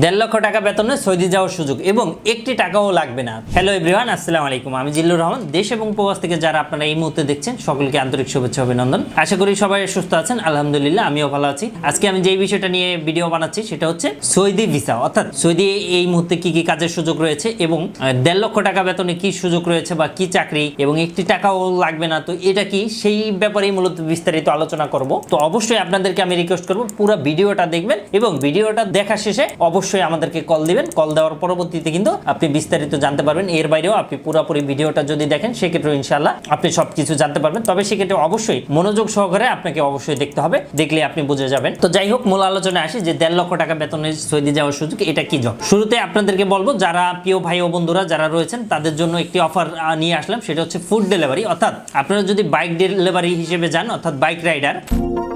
দেড় লক্ষ টাকা বেতনে সৌদি যাওয়ার সুযোগ এবং একটি টাকাও লাগবে না। হ্যালো এভরিওয়ান আসসালামু আলাইকুম। আমি জিল্লুর রহমান। দেশ এবং প্রবাস থেকে যারা আপনারা এই মুহূর্তে দেখছেন, সকলকে আন্তরিক শুভেচ্ছা, অভিনন্দন। আশা করি সবাই সুস্থ আছেন। আলহামদুলিল্লাহ, আমিও ভালো আছি। আজকে আমি যেই বিষয়টা নিয়ে ভিডিও বানাচ্ছি, সেটা হচ্ছে সৌদি ভিসা অর্থাৎ সৌদি এই মুহূর্তে কি কি কাজের সুযোগ রয়েছে এবং দেড় লক্ষ টাকা বেতনে কি সুযোগ রয়েছে বা কি চাকরি এবং একটি টাকাও লাগবে না, তো এটা কি? সেই ব্যাপারেই মূলত বিস্তারিত আলোচনা করব। তো অবশ্যই আপনাদেরকে আমি রিকোয়েস্ট করব, পুরো ভিডিওটা দেখবেন এবং ভিডিওটা দেখা শেষে অবশ্যই আমাদেরকে কল দিবেন। কল দেওয়ার পরবর্তীতে কিন্তু আপনি বিস্তারিত জানতে পারবেন। এর বাইরেও আপনি পুরোপুরি ভিডিওটা যদি দেখেন সেক্ষেত্রে ইনশাল্লাহ আপনি সবকিছু জানতে পারবেন। তবে সেক্ষেত্রে অবশ্যই মনোযোগ সহকারে আপনাকে অবশ্যই দেখতে হবে। দেখলে আপনি বুঝে যাবেন। তো যাই হোক, মূল আলোচনায় আসি যে দেড় লক্ষ টাকা বেতনে সৌদি যাওয়ার সুযোগ, এটা কি জব? শুরুতে আপনাদেরকে বলব, যারা প্রিয় ভাই ও বন্ধুরা যারা রয়েছেন, তাদের জন্য একটি অফার নিয়ে আসলাম। সেটা হচ্ছে ফুড ডেলিভারি অর্থাৎ আপনারা যদি বাইক ডেলিভারি হিসেবে যান, অর্থাৎ বাইক রাইডার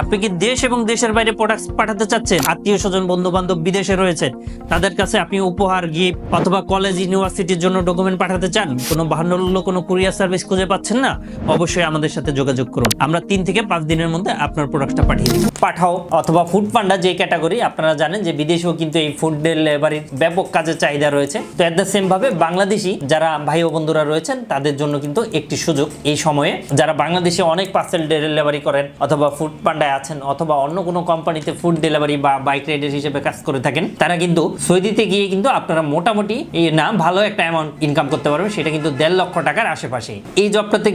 আপনি কি দেশ এবং দেশের বাইরে প্রোডাক্ট পাঠাতে চাচ্ছেন? আত্মীয় স্বজন বন্ধু বান্ধব বিদেশে রয়েছে তাদের কাছে আপনি উপহার গিফট অথবা কলেজ ইউনিভার্সিটির জন্য ডকুমেন্ট পাঠাতে চান? কোনো বাহান্ন কোনো কুরিয়ার সার্ভিস খুঁজে পাচ্ছেন না? অবশ্যই আমাদের সাথে যোগাযোগ করুন। আমরা তিন থেকে পাঁচ দিনের মধ্যে আপনার প্রোডাক্টটা পাঠিয়ে দিব পাঠাও অথবা ফুড পান্ডা যে ক্যাটাগরি আপনারা জানেন যে বিদেশেও কিন্তু এই ফুড ডেলিভারির ব্যাপক কাজের চাহিদা রয়েছে। তো এট দ্য সেম ভাবে বাংলাদেশি যারা ভাই ও বন্ধুরা রয়েছেন, তাদের জন্য কিন্তু একটি সুযোগ এই সময়ে। যারা বাংলাদেশে অনেক পার্সেল ডেলিভারি করেন অথবা ফুড পান্ডায় আছেন অথবা অন্য কোনো কোম্পানিতে ফুড ডেলিভারি বা বাইক রাইডার হিসেবে কাজ করে থাকেন, তারা কিন্তু সৌদিতে গিয়ে কিন্তু আপনারা মোটামুটি এই না ভালো একটা অ্যামাউন্ট ইনকাম করতে পারবেন, সেটা কিন্তু দেড় লক্ষ টাকার আশেপাশে এই জবটাতে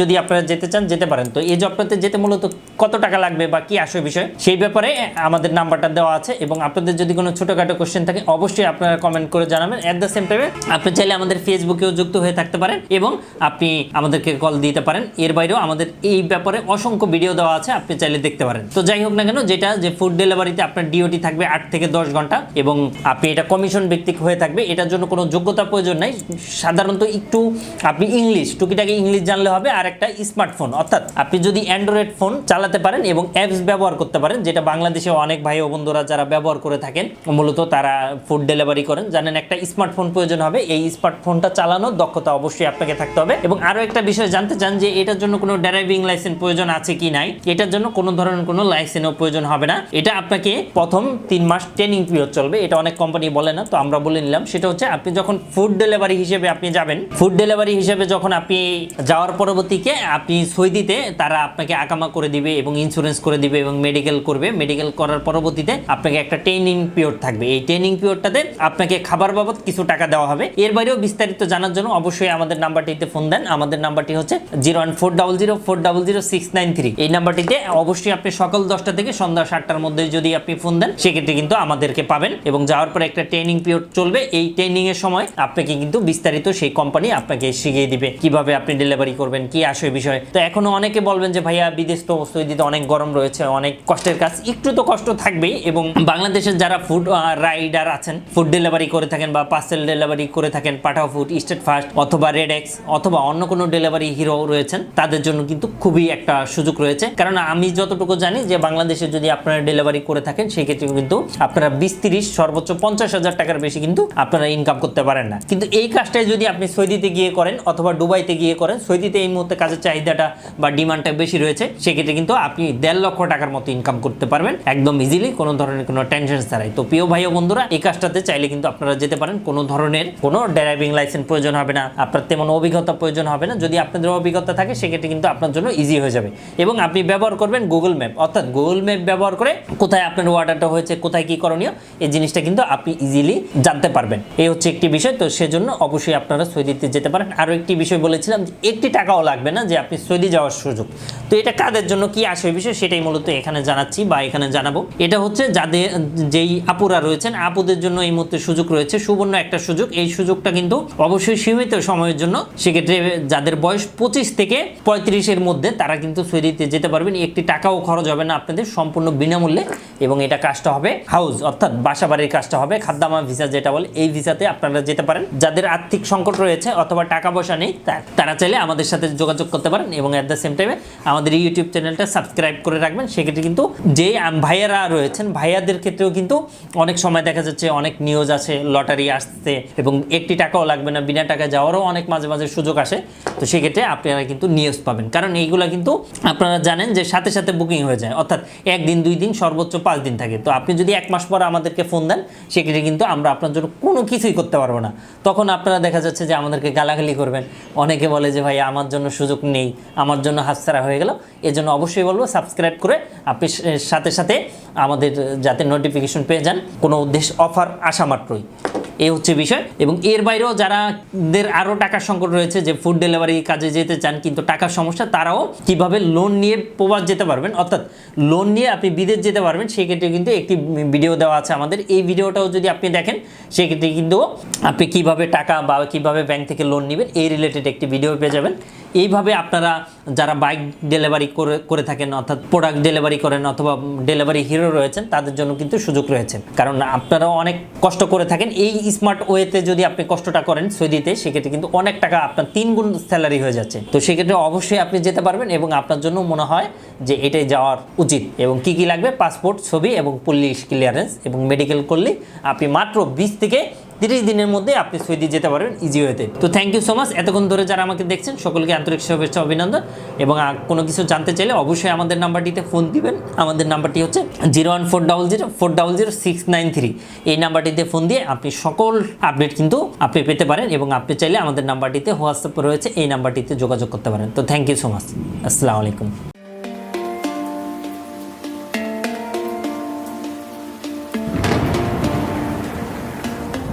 যদি আপনারা যেতে চান, যেতে পারেন। তো এই জবটাতে যেতে মূলত কত টাকা লাগবে বা কি আসবে বিষয়, সেই ব্যাপারে আমাদের নাম্বারটা দেওয়া আছে এবং আপনাদের যদি কোনো ছোটোখাটো কোশ্চেন থাকে, অবশ্যই আপনারা কমেন্ট করে জানাবেন। অ্যাট দ্য সেম টাইমে আপনি চাইলে আমাদের ফেসবুকেও যুক্ত হয়ে থাকতে পারেন এবং আপনি আমাদেরকে কল দিতে পারেন। এর বাইরেও আমাদের এই ব্যাপারে অসংখ্য ভিডিও দেওয়া আছে, আপনি চাইলে দেখতে পারেন। তো যাই হোক না কেন, যেটা যে ফুড ডেলিভারিতে আপনার ডিওটি থাকবে আট থেকে দশ ঘণ্টা এবং আপনি এটা কমিশন ভিত্তিক হয়ে থাকবে, এটার জন্য কোনো যোগ্যতা প্রয়োজন নাই। সাধারণত একটু আপনি ইংলিশ টুকিটাকি ইংলিশ জানলে হবে, আর একটা স্মার্টফোন অর্থাৎ আপনি যদি অ্যান্ড্রয়েড ফোন চালাতে পারেন এবং অ্যাপস ব্যবহার করতে পারেন, যেটা বাংলাদেশে অনেক ভাই ও বন্ধুরা যারা ব্যবহার করে থাকেন, মূলত তারা ফুড ডেলিভারি করেন। জানেন একটা স্মার্টফোন প্রয়োজন হবে, এই স্মার্টফোনটা চালানোর দক্ষতা অবশ্যই আপনাকে থাকতে হবে। এবং আরও একটা বিষয় জানতে চান যে, এটার জন্য কোনো ড্রাইভিং লাইসেন্স প্রয়োজন আছে কি নাই? এটার জন্য কোনো ধরনের কোনো লাইসেন্সও প্রয়োজন হবে না। এটা আপনাকে প্রথম তিন মাস ট্রেনিং পিরিয়ড চলবে, এটা অনেক কোম্পানি বলে না, তো আমরা বলে নিলাম। সেটা হচ্ছে, আপনি যখন ফুড ডেলিভারি হিসেবে আপনি যাবেন ফুড ডেলিভারি হিসেবে যখন আপনি যাওয়ার পরবর্তীকে আপনি সৌদিতে, তারা আপনাকে আকামা করে দিবে এবং ইন্স্যুরেন্স করে দিবে এবং মেডিকেল করবে। মেডিকেল করার পরবর্তীতে আপনাকে একটা ট্রেনিং পিরিয়ড থাকবে। এই ট্রেনিং পিরিয়ডটাতে আপনাকে খাবার বাবদ কিছু টাকা দেওয়া হবে। এর বাইরেও বিস্তারিত জানার জন্য অবশ্যই আমাদের নাম্বারটিতে ফোন দেন। আমাদের নাম্বারটি হচ্ছে zero one four double zero four double zero six nine three এই নাম্বারটিতে অবশ্যই আপনি সকাল দশটা থেকে সন্ধ্যা সাতটার মধ্যে যদি আপনি ফোন দেন, সেক্ষেত্রে কিন্তু আমাদেরকে পাবেন এবং যাওয়ার পরে একটা ট্রেনিং পিরিয়ড চলবে। এই ট্রেনিং এর সময় আপনাকে কিন্তু বিস্তারিত সেই কোম্পানি আপনাকে শিখিয়ে দিবে। কীভাবে আপনি ডেলিভারি করবেন, কি আসে বিষয়। তো এখনও অনেকে বলবেন যে, ভাইয়া, বিদেশ তো সৌদিতে অনেক গরম রয়েছে, অনেক কষ্টের কাজ। একটু তো কষ্ট থাকবেই এবং বাংলাদেশের যারা ফুড রাইডার আছেন ফুড ডেলিভারি করে থাকেন বা পার্সেল ডেলিভারি করে থাকেন, পাঠাও ফুড স্টেট ফাস্ট অথবা রেডেক্স অথবা অন্য কোনো ডেলিভারি হিরো রয়েছেন, তাদের জন্য কিন্তু খুবই একটা সুযোগ রয়েছে। কারণ আমি যতটুকু জানি যে বাংলাদেশে যদি আপনারা ডেলিভারি করে থাকেন সেই ক্ষেত্রে কিন্তু আপনারা বিশ তিরিশ সর্বোচ্চ পঞ্চাশ হাজার টাকার বেশি কিন্তু আপনারা ইনকাম করতে পারেন না। কিন্তু এই কাজটাই যদি আপনি সৌদিতে গিয়ে করেন অথবা দুবাইতে গিয়ে করেন, সৌদিতে এই মুহূর্তে কাজের চাহিদাটা বা ডিমান্ডটা বেশি রয়েছে, সেক্ষেত্রে কিন্তু আপনি দেড় লক্ষ টাকার মতো ইনকাম করতে পারবেন। একদম ইজিলি কোনো ধরনের কোনো টেনশন ছাড়াই। তো প্রিয় ভাই ও বন্ধুরা, এই কাজটাতে চাইলে কিন্তু আপনারা যেতে পারেন। কোনো ধরনের কোনো ড্রাইভিং লাইসেন্স প্রয়োজন হবে না। আপনার তেমন অভিজ্ঞতা প্রয়োজন হবে না। যদি আপনাদের অভিজ্ঞতা থাকে, সেক্ষেত্রে কিন্তু আপনার জন্য ইজি হয়ে যাবে। এবং আপনি ব্যবহার করবেন গুগল ম্যাপ অর্থাৎ গুগল ম্যাপ ব্যবহার করে কোথায় আপনার অর্ডারটা হয়েছে, কোথায় কি করণীয়, এই জিনিসটা কিন্তু আপনি ইজিলি জানতে পারবেন। এই হচ্ছে একটি বিষয়। তো সেজন্য অবশ্যই আপনারা সৌদিতে যেতে পারেন। আরও একটি বিষয় বলেছিলাম যে, একটি টাকাও লাগবে না যে আপনি সৌদি যাওয়ার সুযোগ। তো এটা কাদের জন্য কি আসে বিষয় সেটাই মূলত এখানে জানাচ্ছি বা এখানে জানাব। এটা হচ্ছে যাদের, যেই আপুরা রয়েছেন, আপুদের জন্য এই মুহূর্তে সুযোগ রয়েছে, সুবর্ণ একটা সুযোগ। এই সুযোগটা কিন্তু অবশ্যই সীমিত সময়ের জন্য। সেক্ষেত্রে যাদের বয়স পঁচিশ থেকে পঁয়ত্রিশের মধ্যে, তারা কিন্তু সৌদিতে যেতে পারবেন। একটি টাকাও খরচ হবে না আপনাদের, সম্পূর্ণ বিনামূল্যে। এবং এটা কাজটা হবে হাউস অর্থাৎ বাসা বাড়ির কাজটা হবে, খাদ্যামা ভিসা যেটা বলে, এই ভিসাতে আপনারা যেতে পারেন। যাদের আর্থিক সংকট রয়েছে অথবা টাকা পয়সা নেই তারা চাইলে আমাদের সাথে যোগাযোগ করতে পারেন। এবং অ্যাট দ্য সেম টাইমে আমাদের ইউটিউব চ্যানেলটা সাবস্ক্রাইব করে রাখবেন। সেক্ষেত্রে কিন্তু যে ভাইয়ারা রয়েছেন, ভাইয়াদের ক্ষেত্রেও কিন্তু অনেক সময় দেখা যাচ্ছে অনেক নিউজ আছে লটারি আসতে এবং একটি টাকাও লাগবে না, বিনা টাকা যাওয়ারও অনেক মাঝে মাঝে সুযোগ আসে। তো সেক্ষেত্রে আপনারা কিন্তু নিউজ পাবেন। কারণ এইগুলো কিন্তু আপনারা জানেন যে সাথে সাথে বুকিং হয়ে যায়। অর্থাৎ একদিন, দুই দিন, সর্বোচ্চ পাঁচ দিন থাকে। তো আপনি যদি এক মাস পর আমাদেরকে ফোন দেন, সেক্ষেত্রে কিন্তু আমরা আপনার জন্য কোনো কিছুই করতে পারব না। তখন আপনারা দেখা যাচ্ছে যে আমাদেরকে গালাগালি করবেন। অনেকে বলে যে ভাই আমার জন্য সুযোগ নেই, আমার জন্য হাতছাড়া হয়ে গেল। এজন্য অবশ্যই বলব সাবস্ক্রাইব করে আপনি সাথে সাথে আমাদের যাতে নোটিফিকেশন পেয়ে যান, কোনো উদ্দেশ্য অফার আসা মাত্রই। এই হচ্ছে বিষয়। এবং এর বাইরেও যারা দের আরও টাকার সংকট রয়েছে, যে ফুড ডেলিভারি কাজে যেতে চান কিন্তু টাকার সমস্যা, তারাও কীভাবে লোন নিয়ে প্রবাস যেতে পারবেন, অর্থাৎ লোন নিয়ে আপনি বিদেশ যেতে পারবেন, সেক্ষেত্রে কিন্তু একটি ভিডিও দেওয়া আছে আমাদের। এই ভিডিওটাও যদি আপনি দেখেন, সেক্ষেত্রে কিন্তু আপনি কীভাবে টাকা বা কীভাবে ব্যাংক থেকে লোন নেবেন, এই রিলেটেড একটি ভিডিও পেয়ে যাবেন। এইভাবে আপনারা যারা বাইক ডেলিভারি করে করে থাকেন, অর্থাৎ প্রোডাক্ট ডেলিভারি করেন অথবা ডেলিভারি হিরো রয়েছেন, তাদের জন্য কিন্তু সুযোগ রয়েছে। কারণ আপনারাও অনেক কষ্ট করে থাকেন। এই স্মার্ট ওয়েতে যদি আপনি কষ্টটা করেন সৌদিতে, সেক্ষেত্রে কিন্তু অনেক টাকা আপনার তিন গুণ স্যালারি হয়ে যাচ্ছে। তো সেক্ষেত্রে অবশ্যই আপনি যেতে পারবেন এবং আপনার জন্য মনে হয় যে এটাই যাওয়ার উচিত। এবং কি কি লাগবে? পাসপোর্ট ছবি এবং পুলিশ ক্লিয়ারেন্স এবং মেডিকেল করলে আপনি মাত্র বিশ থেকে তিরিশ দিনের মধ্যে আপনি সৌদি যেতে পারবেন ইজি ওয়েতে তো। থ্যাংক ইউ সো মাচ এতক্ষণ ধরে যারা আমাকে দেখছেন, সকলকে আন্তরিক শুভেচ্ছা, অভিনন্দন। এবং কোনো কিছু জানতে চাইলে অবশ্যই আমাদের নাম্বারটিতে ফোন দিবেন। আমাদের নাম্বারটি হচ্ছে zero one four double zero four double zero six nine three এই নাম্বারটিতে ফোন দিয়ে আপনি সকল আপডেট কিন্তু আপনি পেতে পারেন এবং আপনি চাইলে আমাদের নাম্বারটিতে হোয়াটসঅ্যাপ রয়েছে, এই নাম্বারটিতে যোগাযোগ করতে পারেন। তো থ্যাংক ইউ সো মাচ আসসালামু আলাইকুম।